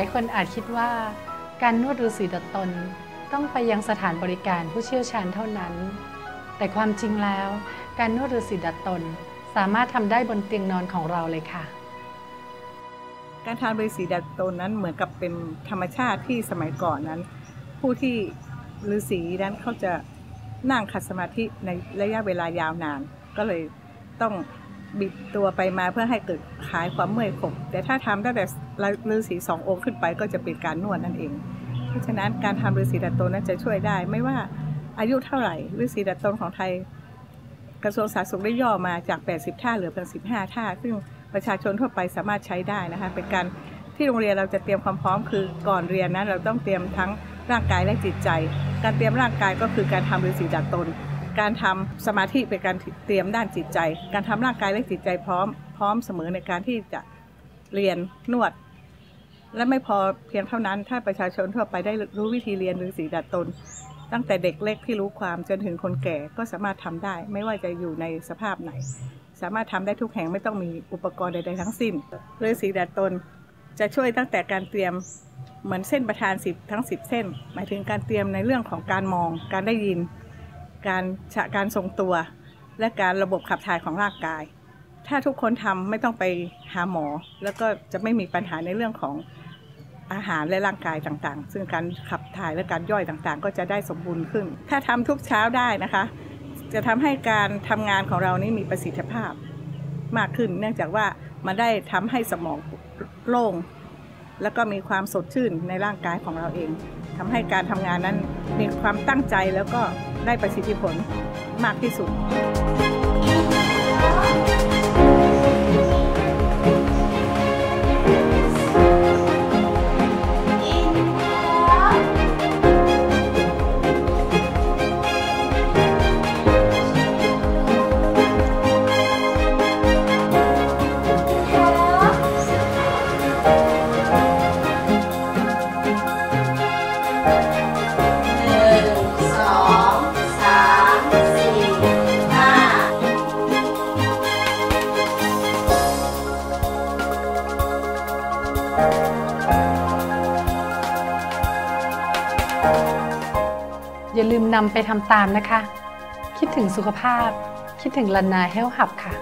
ายคนอาจคิดว่า การนวดฤาษีดัดตน ต้องไปยังสถานบริการผู้เชี่ยวชาญเท่านั้น แต่ความจริงแล้ว การนวดฤาษีดัดตน สามารถทำได้บนเตียงนอนของเราเลยค่ะ การทำฤาษีดัดตนนั้นเหมือนกับเป็นธรรมชาติที่สมัยก่อนนั้น ผู้ที่ฤาษีนั้นเขาจะนั่งขัดสมาธิในระยะเวลายาวนาน ก็เลยต้อง บิดตัวไปมาเพื่อให้เกิดคลายความเมื่อยขบแต่ถ้าทำตั้งแต่ฤาษีสององค์ขึ้นไปก็จะเป็นการนวดนั่นเอง เพราะฉะนั้นการทำฤาษีดัดตนนั้นจะช่วยได้ ไม่ว่าอายุเท่าไหร่ฤาษีดัดตนของไทย กระทรวงสาธารณสุขได้ย่อมาจาก 80 ท่าเหลือเพียง15 ท่า ซึ่งประชาชนทั่วไปสามารถใช้ได้นะคะ เป็นการที่โรงเรียนเราจะเตรียมความพร้อมคือก่อนเรียนนั้นเราต้องเตรียมทั้งร่างกายและจิตใจ การเตรียมร่างกายก็คือการทำฤาษีดัดตน การทำสมาธิเป็นการเตรียมด้านจิตใจ การทำร่างกายและจิตใจพร้อมพร้อมเสมอในการที่จะเรียนนวด และไม่พอเพียงเท่านั้น ถ้าประชาชนทั่วไปได้รู้วิธีเรียนฤาษีดัดตน ตั้งแต่เด็กเล็กที่รู้ความจนถึงคนแก่ก็สามารถทำได้ ไม่ว่าจะอยู่ในสภาพไหน สามารถทำได้ทุกแห่งไม่ต้องมีอุปกรณ์ใดๆทั้งสิ้นฤาษีดัดตน จะช่วยตั้งแต่การเตรียมเหมือนเส้นประธานสิบทั้งสิบเส้น หมายถึงการเตรียมในเรื่องของการมองการได้ยิน การฉะการทรงตัว และการระบบขับถ่ายของร่างกาย ถ้าทุกคนทำไม่ต้องไปหาหมอ แล้วก็จะไม่มีปัญหาในเรื่องของอาหารและร่างกายต่างๆ ซึ่งการขับถ่ายและการย่อยต่างๆ ก็จะได้สมบูรณ์ขึ้น ถ้าทำทุกเช้าได้นะคะ จะทำให้การทำงานของเรานี้มีประสิทธิภาพมากขึ้น เนื่องจากว่ามันได้ทำให้สมองโล่ง แล้วก็มีความสดชื่นในร่างกายของเราเองทำให้การทำงานนั้นมีความตั้งใจแล้วก็ ได้ประสิทธิผลมากที่สุด อย่าลืมนำไปทำตามนะคะ คิดถึงสุขภาพ คิดถึงลันนาเฮลหับค่ะ